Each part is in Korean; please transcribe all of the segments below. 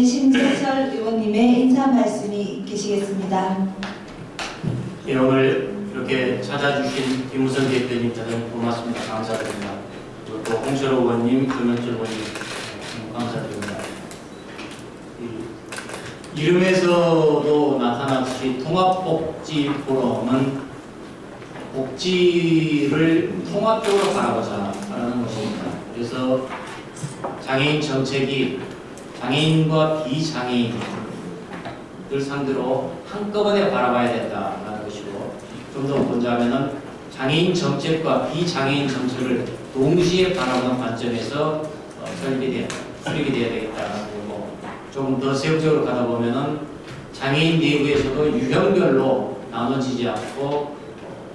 심재철 의원님의 인사 말씀이 계시겠습니다. 예, 오늘 이렇게 찾아주신 김우선 대표님 대단히 고맙습니다. 감사드립니다. 그리고 또 홍철호 의원님, 조명철 의원님 너무 감사드립니다. 이 이름에서도 나타났듯이 통합복지 포럼은 복지를 통합적으로 바라보자라는 것입니다. 그래서 장애인 정책이 장애인과 비장애인을 상대로 한꺼번에 바라봐야 된다는 것이고 좀 더 먼저 하면은 장애인 정책과 비장애인 정책을 동시에 바라보는 관점에서 어, 설계돼야 설계돼야 되겠다는 거고 조금 더 세부적으로 가다 보면은 장애인 내부에서도 유형별로 나눠지지 않고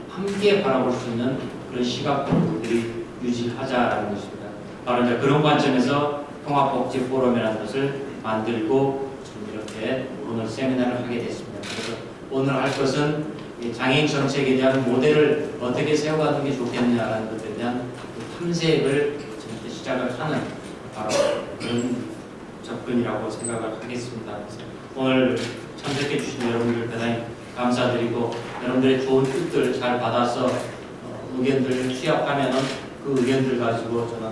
함께 바라볼 수 있는 그런 시각도 우리 유지하자라는 것입니다. 바로 이제 그런 관점에서 통합복지 포럼이라는 것을 만들고 지금 이렇게 오늘 세미나를 하게 됐습니다. 그래서 오늘 할 것은 이 장애인 정책에 대한 모델을 어떻게 세워가는 게 좋겠느냐라는 것에 대한 그 탐색을 지금 시작을 하는 바로 그런 접근이라고 생각을 하겠습니다. 오늘 참석해 주신 여러분들 대단히 감사드리고 여러분들의 좋은 뜻들 잘 받아서 어, 의견들 취합하면은 그 의견들 가지고 저는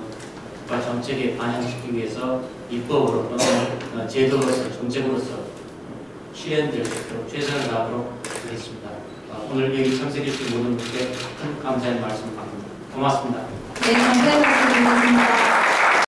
국가 정책에 반영시키기 위해서 입법으로 또는 어, 제도로서 정책으로서 실현될 수 있도록 최선을 다하도록 하겠습니다. 어, 오늘 여기 참석해 주신 모든 분께 큰 감사의 말씀 드립니다. 고맙습니다. 네, 감사의 말씀 드리겠습니다.